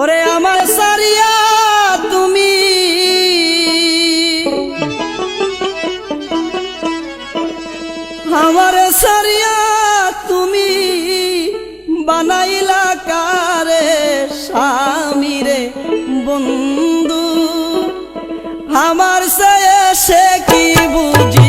ওরে আমার সারিয়া, তুমি। আমার সারিয়া, তুমি। বানাইলা কারে স্বামীরে বন্ধু। আমার সে কি বুঝি?